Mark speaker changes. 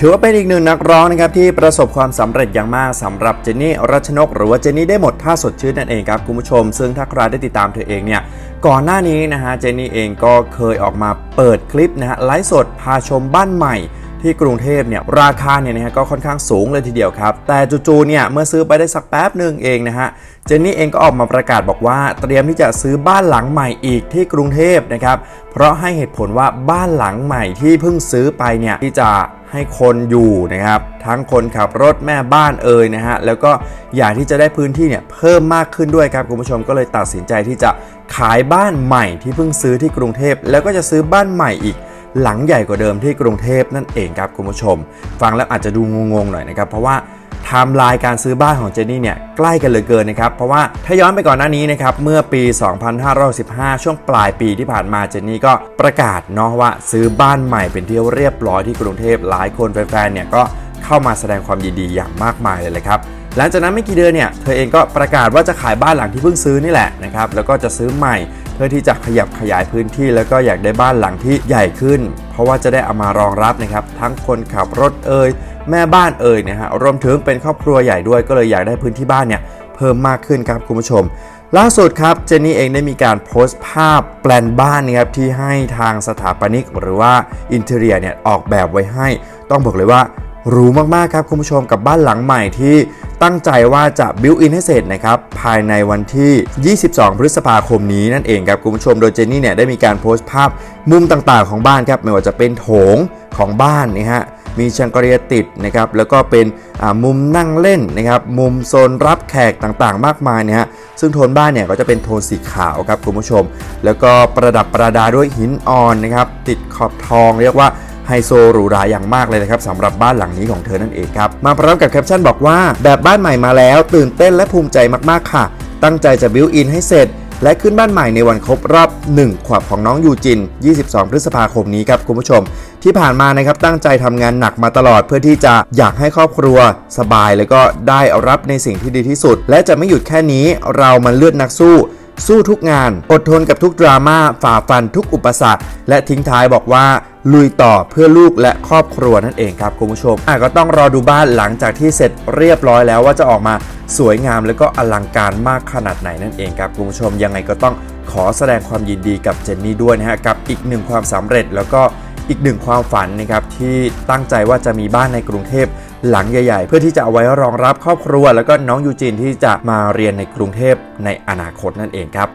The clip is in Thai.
Speaker 1: ถือว่าเป็นอีกหนึ่งนักร้องนะครับที่ประสบความสำเร็จอย่างมากสำหรับเจนนี่รัชนก หรือว่าเจนนี่ได้หมดท่าสดชื่นนั่นเองครับคุณผู้ชม ซึ่งถ้าใครได้ติดตามเธอเองเนี่ยก่อนหน้านี้นะฮะเจนนี่เองก็เคยออกมาเปิดคลิปนะฮะไลฟ์สดพาชมบ้านใหม่ ที่กรุงเทพเนี่ยราคาเนี่ยนะฮะก็ค่อนข้างสูงเลยทีเดียวครับ แต่จู่ๆเนี่ยเมื่อซื้อไปได้สักแป๊บหนึ่งเองนะฮะเจนนี่เองก็ออกมาประกาศบอกว่าเตรียมที่จะซื้อบ้านหลังใหม่อีกที่กรุงเทพนะครับเพราะให้เหตุผลว่าบ้านหลังใหม่ที่เพิ่งซื้อไปเนี่ยที่จะให้คนอยู่นะครับทั้งคนขับรถแม่บ้านเอ่ยนะฮะแล้วก็อยากที่จะได้พื้นที่เนี่ยเพิ่มมากขึ้นด้วยครับคุณผู้ชมก็เลยตัดสินใจที่จะขายบ้านใหม่ที่เพิ่งซื้อที่กรุงเทพแล้วก็จะซื้อบ้านใหม่อีก หลังใหญ่กว่าเดิมที่กรุงเทพนั่นเองครับคุณผู้ชม ฟังแล้วอาจจะดูงงๆหน่อยนะครับ เพราะว่าไทม์ไลน์การซื้อบ้านของเจนนี่เนี่ยใกล้กันเหลือเกินนะครับ เพราะว่าถ้าย้อนไปก่อนหน้านี้นะครับ เมื่อปี 2515 ช่วงปลายปีที่ผ่านมาเจนนี่ก็ประกาศเนาะว่าซื้อบ้านใหม่เป็นที่เรียบร้อยที่กรุงเทพหลายคนแฟนๆเนี่ยก็เข้ามาแสดงความยินดีอย่างมากมายเลยเลยครับหลังจากนั้นไม่กี่เดือนเนี่ยเธอเองก็ประกาศว่าจะขายบ้านหลังที่เพิ่งซื้อนี่แหละนะครับแล้วก็จะซื้อใหม่ พื่อที่จะขยับขยายพื้นที่แล้วก็อยากได้บ้านหลังที่ใหญ่ขึ้น เพราะว่าจะได้เอามารองรับนะครับ ทั้งคนขับรถเอ่ยแม่บ้านเอ่ยนะฮะรวมถึงเป็นครอบครัวใหญ่ด้วยก็เลยอยากได้พื้นที่บ้านเนี่ยเพิ่มมากขึ้นครับคุณผู้ชม ล่าสุดครับเจนนี่เองได้มีการโพสต์ภาพแปลนบ้านนะครับที่ให้ทางสถาปนิกหรือว่าอินเท r รียเนี่ยออกแบบไว้ให้ ต้องบอกเลยว่าหรูมากๆครับคุณผู้ชมกับบ้านหลังใหม่ที่ ตั้งใจว่าจะบิวอินให้เสร็จนะครับภายในวันที่ 22 พฤษภาคมนี้นั่นเองครับคุณผู้ชมโดยเจนนี่เนี่ยได้มีการโพสต์ภาพมุมต่างๆของบ้านครับไม่ว่าจะเป็นโถงของบ้านนะฮะมีชังกรียติดนะครับแล้วก็เป็นมุมนั่งเล่นนะครับมุมโซนรับแขกต่างๆ มากมายนะฮะซึ่งโทนบ้านเนี่ยก็จะเป็นโทนสีขาวครับคุณผู้ชม แล้วก็ประดับประดาด้วยหินอ่อนนะครับติดขอบทองเรียกว่า ไฮโซหรูหราอย่างมากเลยนะครับสำหรับบ้านหลังนี้ของเธอนั่นเองครับ มาพร้อมกับแคปชั่นบอกว่า แบบบ้านใหม่มาแล้ว ตื่นเต้นและภูมิใจมากๆค่ะ ตั้งใจจะบิวอินให้เสร็จ และขึ้นบ้านใหม่ในวันครบรอบ 1 ขวบของน้องยูจิน 22 พฤษภาคมนี้ครับคุณผู้ชม ที่ผ่านมานะครับตั้งใจทำงานหนักมาตลอดเพื่อที่จะอยากให้ครอบครัว สบายแล้วก็ได้รับในสิ่งที่ดีที่สุด และจะไม่หยุดแค่นี้เรามันเลือดนักสู้ สู้ทุกงาน อดทนกับทุกดราม่าฝ่าฟันทุกอุปสรรค และทิ้งท้ายบอกว่าลุยต่อเพื่อลูกและครอบครัวนั่นเองครับคุณผู้ชมอะก็ต้องรอดูบ้านหลังจากที่เสร็จเรียบร้อยแล้วว่าจะออกมาสวยงามแล้วก็อลังการมากขนาดไหนนั่นเองครับคุณผู้ชมยังไงก็ต้องขอแสดงความยินดีกับเจนนี่ด้วยนะฮะกับอีกหนึ่งความสำเร็จแล้วก็อีกหนึ่งความฝันนะครับที่ตั้งใจว่าจะมีบ้านในกรุงเทพ หลังใหญ่ๆ เพื่อที่จะเอาไว้รองรับครอบครัว แล้วก็น้องยูจินที่จะมาเรียนในกรุงเทพในอนาคตนั่นเองครับ